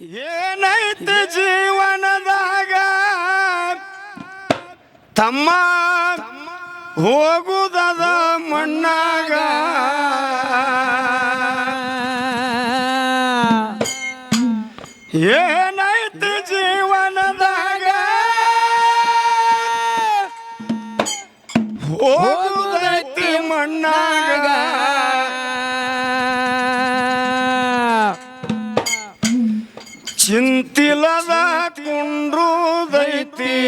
ಏನೈತಿ ಜೀವನದಾಗ? ತಮ್ಮ ಹೋಗುದದ ಮಣ್ಣಾಗ? ಏನೈತಿ ಕುಂಡ್ರುದೈತಿ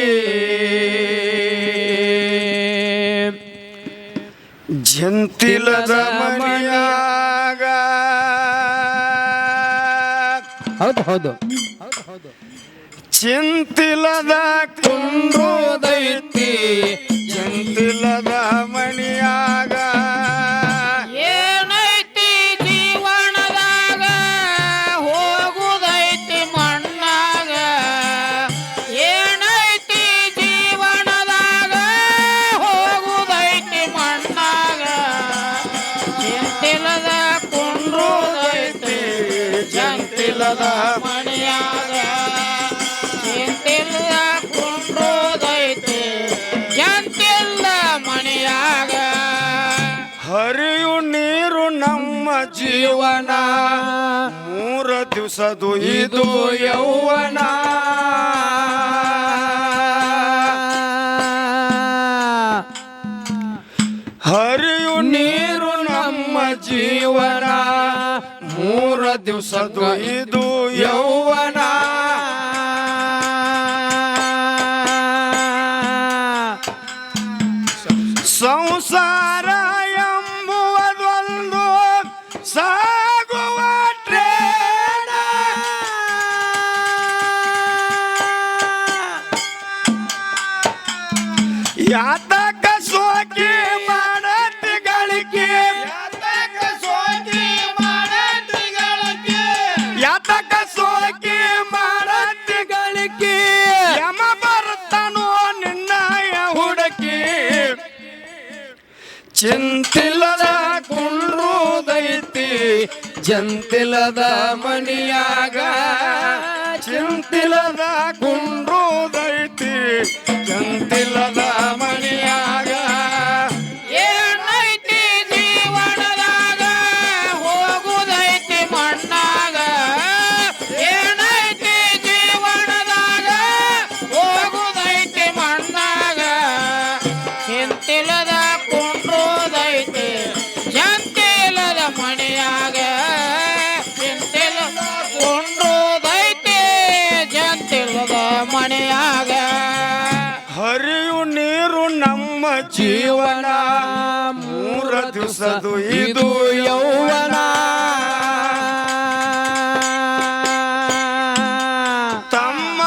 ಜಂತಿಲದ ಮನೆಯಾಗ ಹೌದು ಹೌದು. ಚಿಂತಿಲದ ಕುಂಡ್ರುದೈತಿ. ಜಂತಿಲದ ಮಣಿಯಾಗ. ಜೀವನ ಮೂರ ದಿವಸದು ಇದು ಯೌವನ. ದಿವಸದು ಇದು ಯೌವನ ಸಂಸಾರ ಜಂತಿಲದ ಮನಿಯಾಗ ಚಿಂತಿಲದ ಕುಂಡ್ರೋದೈತಿ ಜಂತಿಲದ ದಿವಸದು ಇದು ಯೌವನ. ತಮ್ಮ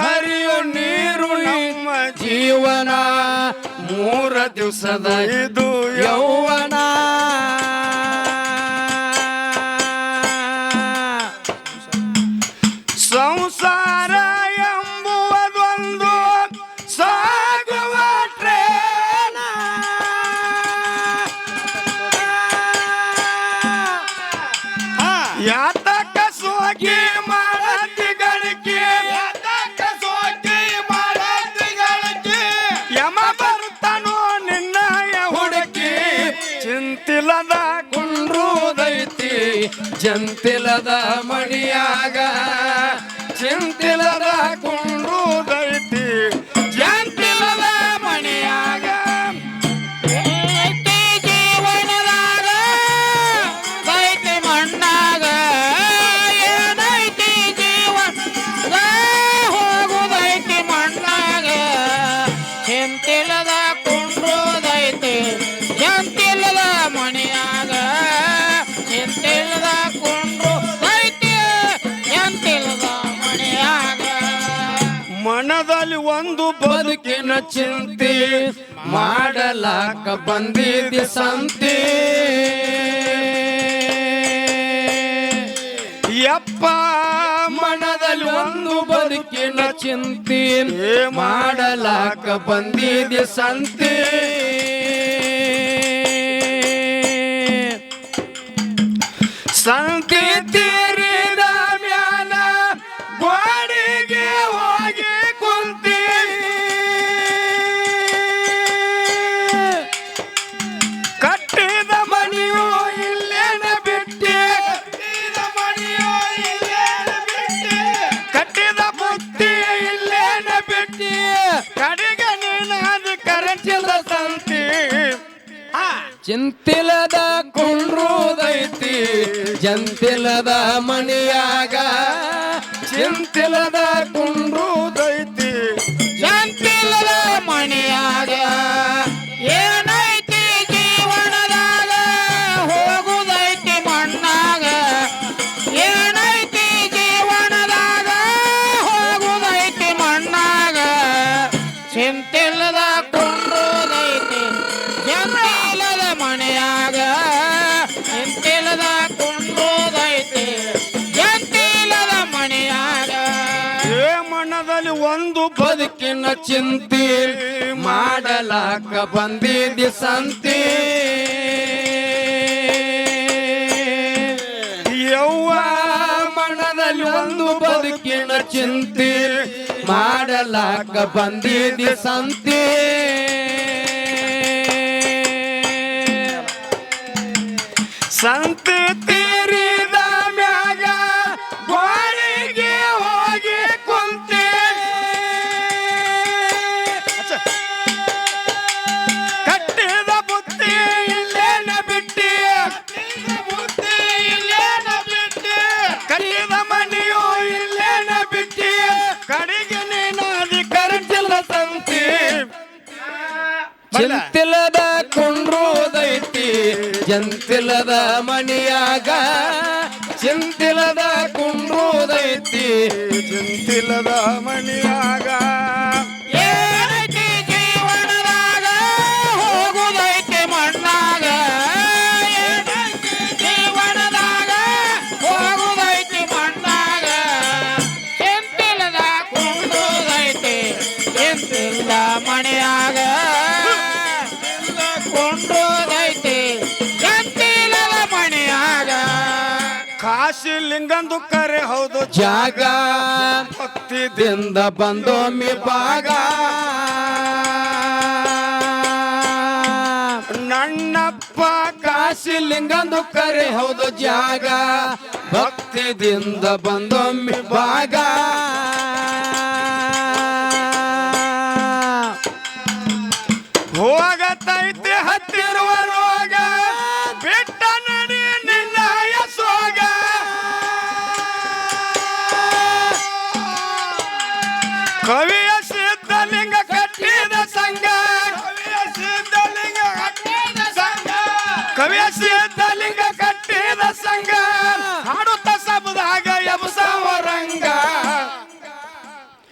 ಹರಿಯು ನೀರು ನಮ್ಮ ಜೀವನ. ಮೂರ ದಿವಸದ ಇದು ಯೌವನ. ಸಂಸಾರ ಜಂತಿಲದ ಮಣಿಯಾಗ ಚಿಂತಿಲದ ಒಂದು ಬದುಕಿನ ಚಿಂತೆ ಮಾಡಲಾಕ ಬಂದಿದೆ ಸಂತೆ. ಯಪ್ಪ ಮನದಲ್ಲಿ ಒಂದು ಬದುಕಿನ ಚಿಂತೆ ಮಾಡಲಾಕ ಬಂದಿದೆ ಸಂತೆ. ಸಂತೆ ಕುಂಡ್ರುದೈತಿ. ಜಂತಿಲದ ಮಣಿಯಾಗ ಚಿಂತಿಲದ ಕುಂಡ್ರುದೈತಿ. ಬದುಕಿನ ಚಿಂತೆ ಮಾಡಲಾಕ ಬಂದಿದ್ದಿ ಸಂತಿ. ಯವ್ವ ಮನದಲ್ಲಿ ಒಂದು ಬದುಕಿನ ಚಿಂತೆ ಮಾಡಲಾಕ ಬಂದಿದ್ದಿ ಸಂತಿ. ಸಂತ ಚಿಂತಿಲ್ಲದ ಕುಂಡ್ರೋದೈತಿ ಜಂತಿಲ್ಲದ ಮಣಿಯಾಗ ಚಿಂತಿಲ್ಲದ ಕುಂಡ್ರೋದೈತಿ ಚಿಂತಿಲ್ಲದ ಮಣಿಯಾಗ ಕೊಂಡುದೈತಿ ಎಂತಿಲ್ಲದ ಮಣಿಯಾಗ ಕಾಶಿ ಲಿಂಗಂದು ಕರೆ ಹೌದು ಜಾಗ. ಭಕ್ತಿದಿಂದ ಬಂದೊಮ್ಮೆ ಭಾಗ. ನನ್ನಪ್ಪ ಕಾಶಿ ಲಿಂಗಂದು ಕರೆ ಹೌದು ಜಾಗ. ಭಕ್ತಿದಿಂದ ಬಂದೊಮ್ಮೆ ಭಾಗ. ಕವಿಯ ಸಿದ್ಧಲಿಂಗ ಕಟ್ಟಿದ ಸಂಘ. ಕವಿಯ ಸಿದ್ಧಲಿಂಗ ಕಟ್ಟಿದ ಸಂಘ. ಕವಿಯ ಸಿದ್ಧಲಿಂಗ ಕಟ್ಟಿದ ಸಂಘ ಹಾಡುತ್ತ ಸಬದಾಗ ಎಬಸವರಂಗ.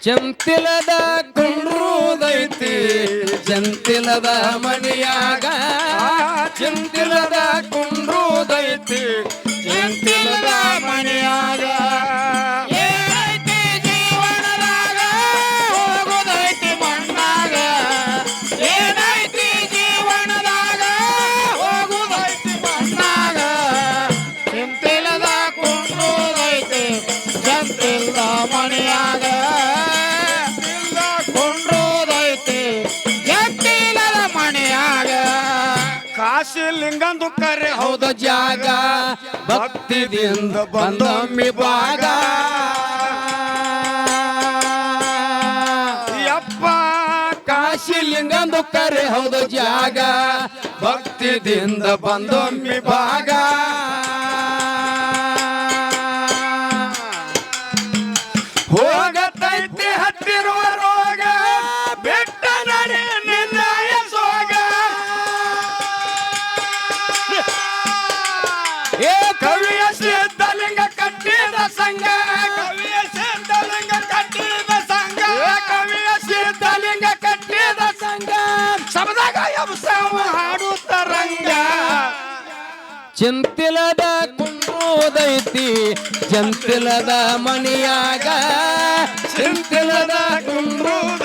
ಚಂತಿಲದ ಕುಂಡ್ರೂದೈತಿ ಜಂತಿಲದ ಮಣಿಯಾಗ. ಚಂತಿಲದ ಕುಂಡ್ರುದೈತಿ ಜಂತಿಲ್ಲ ಕೊಂಡ್ರೋದೈತಿ ಕೊಂಡುದೈತಿ ಮಣಿಯಾಗ. ಕಾಶಿ ಲಿಂಗಂದು ಕರೆ ಹೌದ ಜಾಗ, ಭಕ್ತಿದಿಂದ ಬಂದೊಮ್ಮಿ ಭಾಗ. ಯಪ್ಪ, ಕಾಶಿ ಲಿಂಗಂದು ಕರೆ ಹೌದು ಜಾಗ, ಭಕ್ತಿದಿಂದ ಬಂದೊಮ್ಮಿ ಭಾಗ. ಚಿಂತಿಲದ ಕುಂಡ್ರುದೈತಿ ಜಂತಿಲದ ಮಣಿಯಾಗ ಚಿಂತಿಲದ ಕುಂಡ್ರುದೈತಿ